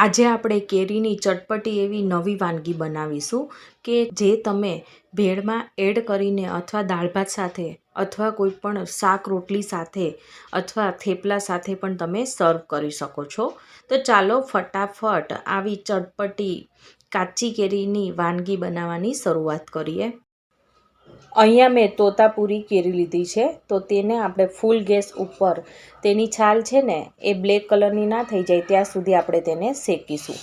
આજે આપણે કેરીની ચટપટી એવી નવી વાનગી બનાવીશું કે જે તમે ભેળમાં એડ કરીને અથવા દાળ ભાત સાથે અથવા કોઈ પણ શાક રોટલી સાથે અથવા થેપલા સાથે પણ તમે સર્વ કરી શકો છો. તો ચાલો ફટાફટ આવી ચટપટી કાચી કેરીની વાનગી બનાવવાની શરૂઆત કરીએ. અહીંયા મેં તોતાપુરી કેરી લીધી છે, તો તેને આપણે ફૂલ ગેસ ઉપર, તેની છાલ છે ને, એ બ્લેક કલરની ના થઈ જાય, ત્યાં સુધી આપણે તેને શેકીશું.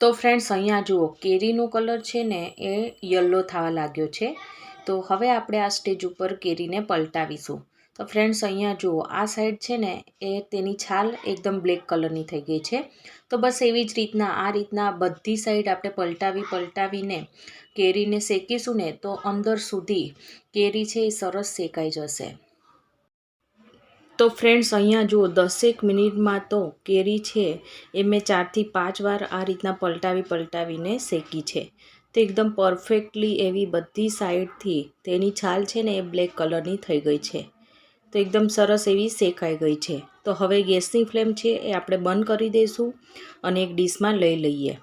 તો ફ્રેન્ડ્સ, અહીંયા જુઓ, કેરીનું કલર છે ને, એ યલો થવા લાગ્યો છે. તો હવે આપણે આ સ્ટેજ ઉપર કેરીને પલટાવીશું. તો ફ્રેન્ડ્સ અહીંયા જુઓ, આ સાઈડ છે ને, એ તેની છાલ એકદમ બ્લેક કલરની થઈ ગઈ છે. તો બસ એવી જ રીતના, આ રીતના બધી સાઈડ આપણે પલટાવી, પલટાવીને કેરીને શેકીશું ને, તો અંદર સુધી કેરી છે એ સરસ શેકાઈ જશે. તો ફ્રેન્ડ્સ અહીંયા જુઓ, દસેક મિનિટમાં તો કેરી છે એ મેં ચારથી પાંચ વાર આ રીતના પલટાવી, પલટાવીને શેકી છે. તો એકદમ પરફેક્ટલી એવી બધી સાઈડથી તેની છાલ છે ને એ બ્લેક કલરની થઈ ગઈ છે. તો એકદમ સરસ એવી શેકાઈ ગઈ છે. તો હવે ગેસની ફ્લેમ છે એ આપણે બંધ કરી દઈશું અને એક ડીશમાં લઈ લઈએ.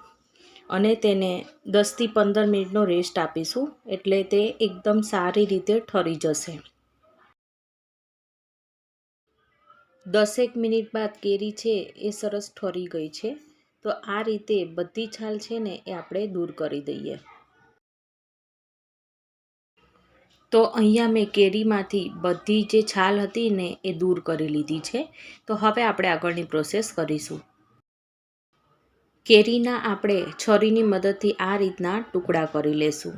અને તેને દસથી પંદર મિનિટનો રેસ્ટ આપીશું એટલે તે એકદમ સારી રીતે ઠરી જશે. દસેક મિનિટ બાદ કેરી છે એ સરસ ઠરી ગઈ છે. તો આ રીતે બધી છાલ છે ને એ આપણે દૂર કરી દઈએ. તો અહીંયા મેં કેરીમાંથી બધી જે છાલ હતી ને એ દૂર કરી લીધી છે. તો હવે આપણે આગળની પ્રોસેસ કરીશું. કેરીના આપણે છરીની મદદથી આ રીતના ટુકડા કરી લેશું.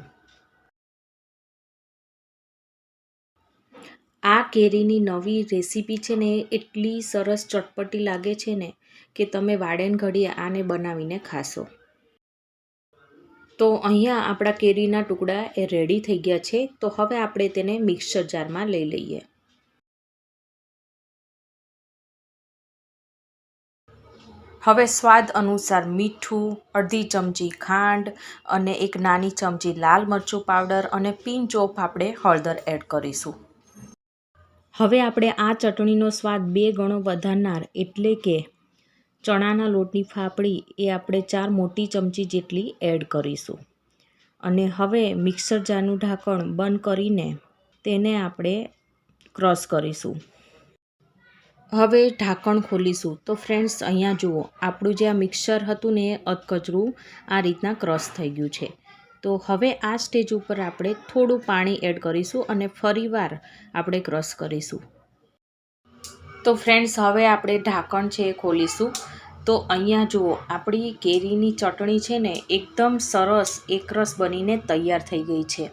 આ કેરીની નવી રેસીપી છે ને એટલી સરસ ચટપટી લાગે છે ને કે તમે વાડેન ઘડીએ આને બનાવીને ખાશો. તો અહીંયા આપણા કેરીના ટુકડા એ રેડી થઈ ગયા છે. તો હવે આપણે તેને મિક્સર જારમાં લઈ લઈએ. હવે સ્વાદ અનુસાર મીઠું, અડધી ચમચી ખાંડ અને એક નાની ચમચી લાલ મરચું પાવડર અને પિંચ ઓફ આપણે હળદર એડ કરીશું. હવે આપણે આ ચટણીનો સ્વાદ બે ગણો વધારનાર એટલે કે ચણાના લોટની ફાફડી એ આપણે ચાર મોટી ચમચી જેટલી એડ કરીશું. અને હવે મિક્સર જારનું ઢાંકણ બંધ કરીને તેને આપણે ક્રશ કરીશું. હવે ઢાંકણ ખોલીશું. તો ફ્રેન્ડ્સ, અહીંયા જુઓ, આપણું જે આ મિક્સર હતું ને એ અધકચરું આ રીતના ક્રશ થઈ ગયું છે. તો હવે આ સ્ટેજ ઉપર આપણે થોડું પાણી એડ કરીશું અને ફરીવાર આપણે ક્રશ કરીશું. તો ફ્રેન્ડ્સ હવે આપણે ઢાંકણ છે એ ખોલીશું. તો અહીંયા જુઓ, આપણી કેરીની ચટણી છે ને, એકદમ સરસ એકરસ બનીને તૈયાર થઈ ગઈ છે.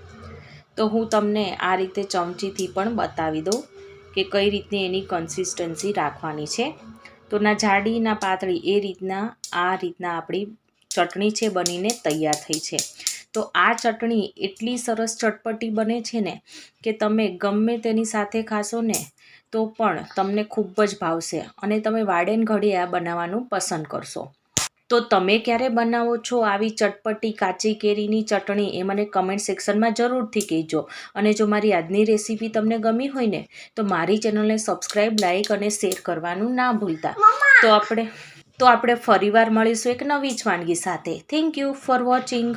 તો હું તમને આ રીતે ચમચીથી પણ બતાવી દઉં કે કઈ રીતની એની કન્સિસ્ટન્સી રાખવાની છે. તો ના જાડી, ના પાતળી, એ રીતના, આ રીતના આપણી ચટણી છે, બનીને તૈયાર થઈ છે. તો આ ચટણી એટલી સરસ ચટપટી બને છે ને કે તમે ગમે તેની સાથે ખાશો ને તો પણ તમને ખૂબ જ ભાવશે અને તમે વાડેન ઘડીએ આ બનાવવાનું પસંદ કરશો. તો તમે ક્યારે બનાવો છો આવી ચટપટી કાચી કેરીની ચટણી એ મને કમેન્ટ સેક્શનમાં જરૂરથી કહેજો. અને જો મારી આજની રેસીપી તમને ગમી હોય ને તો મારી ચેનલને સબસ્ક્રાઈબ લાઇક અને શેર કરવાનું ના ભૂલતા. તો આપણે તો આપણે ફરીવાર મળીશું એક નવી જ વાનગી સાથે. Thank you for watching